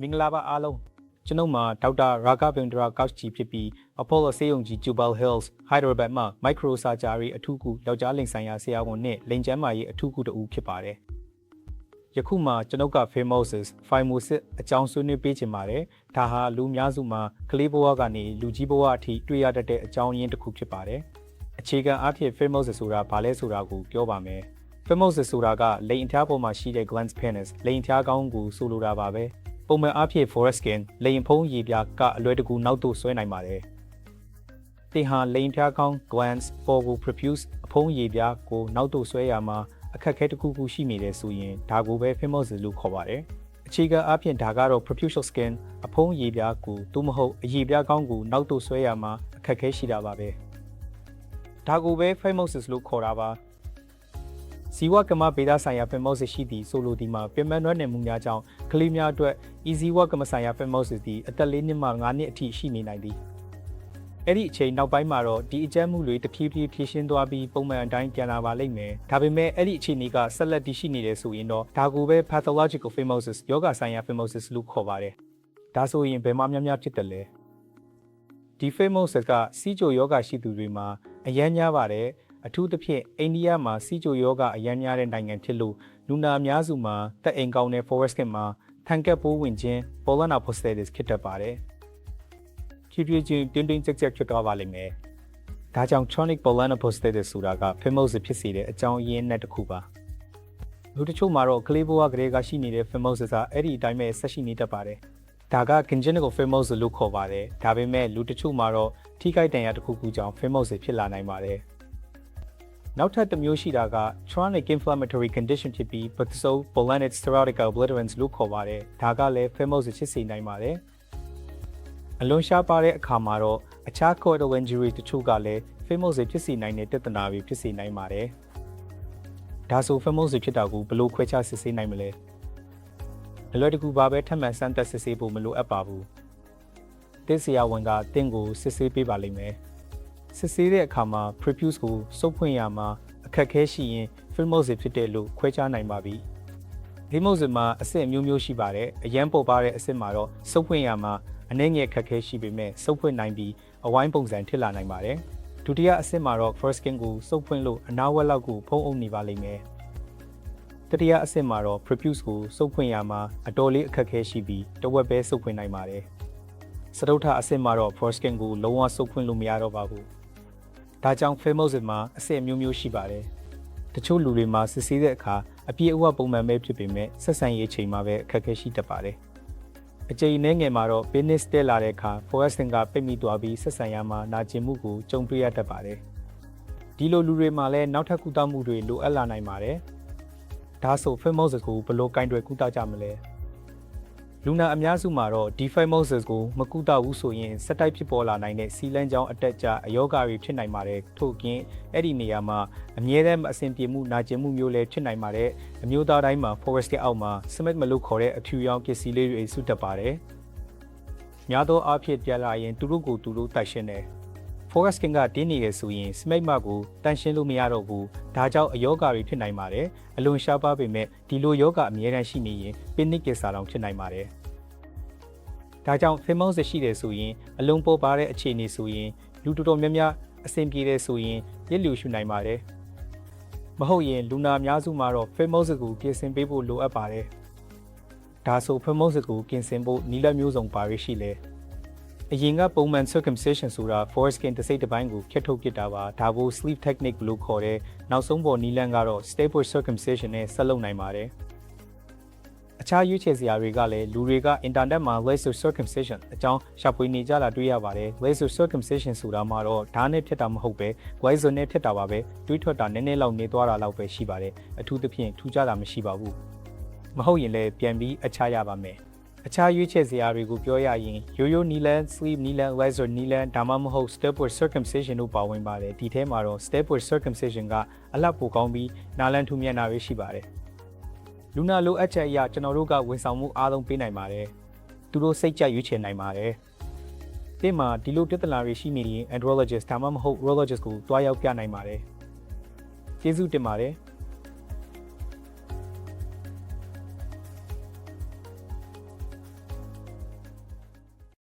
မင်္ဂလာပါအားလုံးကျွန်ုပ်မှာဒေါက်တာရာဂဗင်ဒရာကောက်ချီဖြစ်ပြီး Apollo ဆေးရုံကြီး Jubal Hills Hyderabad မှာ Micro Surgery အထူးကုယောက်ျားလိင်ဆိုင်ရာဆရာဝန်နဲ့လိင်ကျန်းမာရေးအထူးကုတဦးဖြစ်ပါတယ်ယခုမှကျွန်ုပ်က Phimosis Phimosis အကြောင်းဆွေးနွေးပေးချင်ပါတယ်ဒါဟာလူအများစုမှာကလေးဘဝကနေလူကြီးဘဝအထိတွေ့ရတတ်တဲ့အကြောင်းရင်းတစ်ခုဖြစ်ပါတယ်အခြေခံအားဖြင့် Phimosis ဆိုတာဘာလဲဆိုတာကိုပြောပါမယ် Phimosis ဆိုတာကလိင်အထျားပေါ်မှာရှိတဲ့ glans penis လိင်အထျားကောင်းကိုဆိုလိုတာပါပဲ ပုံမှန်အားဖြင့် foreskin လိင်ဖုံးရည်ပြားကအလွယ်တကူနောက်သို့ဆွဲနိုင်ပါတယ်တင်ဟာလိင်ထျားကောင်း glans ပေါ်ကို profuse အဖုံးရည်ပြားကိုနောက်သို့ဆွဲရမှာအခက်အခဲတစ်ခုခုရှိနေတယ်ဆိုရင်ဒါကိုပဲ phimosis လို့ခေါ်ပါတယ်အခြေခံအားဖြင့်ဒါကတော့ profuse skin အဖုံးရည်ပြားကိုသို့မဟုတ်အရည်ပြားကောင်းကိုနောက်သို့ဆွဲရမှာအခက်အခဲရှိတာပါပဲဒါကိုပဲ phimosis လို့ခေါ်တာပါဇီဝကမ္မဗေဒဆိုင်ရာ phimosis ရှိသည့်ဆိုလိုဒီမှာပြင်ပန်းနွမ်းနယ်မှုများကြောင့်ကလေးများအတွက် easy work ကမ္မဆိုင်ရာ phimosis သည်အသက်၄နှစ်မှ၅နှစ်အထိရှိနေနိုင်သည်အဲ့ဒီအချိန်နောက်ပိုင်းမှာတော့ဒီအကြမ်းမှုတွေတဖြည်းဖြည်းဖြည့်ရှင်းသွားပြီးပုံမှန်အတိုင်းပြန်လာပါလိမ့်မယ်ဒါပေမဲ့အဲ့ဒီအခြေအနေကဆက်လက်တည်ရှိနေတယ်ဆိုရင်တော့ဒါကိုပဲ pathological phimosis ယောဂဆိုင်ရာ phimosis လို့ခေါ်ပါတယ်ဒါဆိုရင်ဘယ်မှများများဖြစ်တယ်လဲဒီ phimosis ကစီးကြိုယောဂရှိသူတွေမှာအရန်များပါတယ်အထူးသဖြင့်အိန္ဒိယမှာစီဂျိုယောဂအရန်များတဲ့နိုင်ငံဖြစ်လို့လူနာအများစုမှာတက်အိမ်ကောင်းတဲ့ forest skin မှာ ထန်ကက်ပိုးဝင်ခြင်း pollen apoptosis ဖြစ်တတ်ပါတယ်။ဖြည်းဖြည်းချင်းတင်းတင်းကြပ်ကြပ်ဖြစ်သွားပါလိမ့်မယ်။ဒါကြောင့် chronic pollen apoptosis ဆိုတာက phimosis ဖြစ်စေတဲ့အကြောင်းရင်းနဲ့တစ်ခုပါ။လူတချို့မှာတော့ကလေးဘဝကလေးကရှိနေတဲ့ phimosis ကအဲ့ဒီအတိုင်းပဲဆက်ရှိနေတတ်ပါတယ်။ဒါက congenital phimosis လို့ခေါ်ပါတယ်။ဒါပေမဲ့လူတချို့မှာတော့ထိခိုက်ဒဏ်ရာတစ်ခုခုကြောင့် phimosis ဖြစ်လာနိုင်ပါတယ်။ နောက်ထပ်တစ်မျိုးရှိတာက chronic inflammatory condition ဖြစ်ပြီး Bacillus pollenate steroidica obliterans လို့ခေါ်ပါတယ်။ဒါကလည်း phimosis ဖြစ်စေနိုင်ပါတယ်။အလွန်ရှားပါတဲ့အခါမှာတော့အခြား coital injury တချို့ကလည်း phimosis ဖြစ်စေနိုင်တဲ့ပြဿနာတွေဖြစ်စေနိုင်ပါတယ်။ဒါဆို phimosis ဖြစ်တာကိုဘယ်လိုခွဲခြားစစ်ဆေးနိုင်မလဲ။အလွယ်တကူပါပဲထပ်မံစမ်းသပ်စစ်ဆေးဖို့မလိုအပ်ပါဘူး။တစ်ဆရာဝန်ကတင့်ကိုစစ်ဆေးပေးပါလိမ့်မယ်။ စစ်ဆေးတဲ့အခါမှာ prefuse ကိုစုပ်ဖွင့်ရမှာအခက်ခဲရှိရင် phimosis ဖြစ်တယ်လို့ခွဲခြားနိုင်ပါပြီ။ phimosis မှာအဆင့်မျိုးမျိုးရှိပါတယ်။အရန်ပေါ်ပါတဲ့အဆင့်မှာတော့စုပ်ဖွင့်ရမှာအနည်းငယ်အခက်ခဲရှိပေမဲ့စုပ်ဖွင့်နိုင်ပြီးအဝိုင်းပုံစံဖြစ်လာနိုင်ပါတယ်။ဒုတိယအဆင့်မှာတော့ first skin ကိုစုပ်ဖွင့်လို့အနားဝက်လောက်ကိုဖုံးအုပ်နေပါလိမ့်မယ်။တတိယအဆင့်မှာတော့ prefuse ကိုစုပ်ဖွင့်ရမှာအတော်လေးအခက်ခဲရှိပြီးတဝက်ပဲစုပ်ဖွင့်နိုင်ပါတယ်။စတုထအဆင့်မှာတော့ first skin ကိုလုံးဝစုပ်ဖွင့်လို့မရတော့ပါဘူး။ ဒါကြောင့် phimosis မှာအဆင့်မျိုးမျိုးရှိပါတယ်။တချို့လူတွေမှာစစ်ဆေးတဲ့အခါအပြည့်အဝပုံမှန်ပဲဖြစ်ပေမဲ့ဆက်ဆံရေးချိန်မှာပဲအခက်အခဲရှိတတ်ပါတယ်။အကြိမ်နှဲငယ်မှာတော့ business တက်လာတဲ့အခါ fluorescent ကပိတ်မိသွားပြီးဆက်ဆံရမှာနာကျင်မှုကိုကြုံတွေ့ရတတ်ပါတယ်။ဒီလိုလူတွေမှာလည်းနောက်ထပ်ကုသမှုတွေလိုအပ်လာနိုင်ပါတယ်။ဒါဆို phimosis ကိုဘယ်လိုကင်တွယ်ကုသကြမလဲ။ လူနာအများစုမှာတော့ dephimosis ကိုမကုသဘူးဆိုရင်စက်တိုက်ဖြစ်ပေါ်လာနိုင်တဲ့စီလန်းကြောင်းအတက်ကြအယောဂါတွေဖြစ်နိုင်ပါတယ်ထို့ကင်းအဲ့ဒီနေရာမှာအမြဲတမ်းအဆင်ပြေမှုနာကျင်မှုမျိုးလည်းဖြစ်နိုင်ပါတယ်အမျိုးသားတိုင်းမှာ forest အောက်မှာ smith မလို့ခေါ်တဲ့အထူရောင်ပစ္စည်းလေးတွေစုတက်ပါတယ်များသောအားဖြင့်ပြလာရင်သူတို့ကိုသူတို့တိုက်ရှင်းတယ် forest king ကတင်းနေရဆိုရင် smite mark ကိုတန်ရှင်းလို့မရတော့ဘူးဒါကြောင့်အယောဂါတွေဖြစ်နိုင်ပါတယ်အလွန်ရှားပါပေမဲ့ဒီလိုယောဂအမြဲတမ်းရှိနေရင်ပင်နစ်ကစားလောင်ဖြစ်နိုင်ပါတယ်ဒါကြောင့် famous ရှိတယ်ဆိုရင်အလုံးပေါ်ပါတဲ့အခြေအနေဆိုရင်လူတော်တော်များများအဆင်ပြေတယ်ဆိုရင်ရစ်လျူရှုနိုင်ပါတယ်မဟုတ်ရင်လူနာအများစုမှာတော့ famous ကိုပြင်ဆင်ပေးဖို့လိုအပ်ပါတယ်ဒါဆို famous ကိုပြင်ဆင်ဖို့နီလမျိုးစုံပါရရှိလဲ အရင်ကပုံမှန် circumcision ဆိုတာ foreskin တစ်စိတ်တစ်ပိုင်းကိုဖြတ်ထုတ်ပစ်တာပါဒါကို sleeve technique လို့ခေါ်တဲ့နောက်ဆုံးပေါ်နီလန်ကတော့ staple circumcision နဲ့ဆက်လုပ်နိုင်ပါတယ်အခြားရွေးချယ်စရာတွေကလည်းလူတွေက internet မှာ laser circumcision အကြောင်းရှာဖွေနေကြတာတွေ့ရပါတယ် laser circumcision ဆိုတာမှတော့ဓာတ်နဲ့ဖြစ်တာမဟုတ်ပဲ laser နဲ့ဖြစ်တာပါပဲတွေးထွက်တာနည်းနည်းလောက်နေသွားတာလောက်ပဲရှိပါတယ်အထူးသဖြင့်ထူးခြားတာမရှိပါဘူးမဟုတ်ရင်လည်းပြန်ပြီးအခြားရပါမယ် အခြားရွေးချယ်စရာတွေကိုပြောရရင်ရိုးရိုးနီလန် sleeve နီလန် laser နီလန်ဒါမှမဟုတ် stepward circumcision တို့ပါဝင်ပါတယ်ဒီထဲမှာတော့ stepward circumcision ကအလှပိုကောင်းပြီးနာလန်ထူမြတ်နာပဲရှိပါတယ်လူနာလိုအပ်ချက်အရကျွန်တော်တို့ကဝန်ဆောင်မှုအားလုံးပေးနိုင်ပါတယ်သူတို့စိတ်ကြရွေးချယ်နိုင်ပါတယ်ဒီမှာဒီလိုပြဿနာတွေရှိနေရင် andrologist ဒါမှမဟုတ် urologist ကိုတွားရောက်ပြနိုင်ပါတယ်ကျေးဇူးတင်ပါတယ်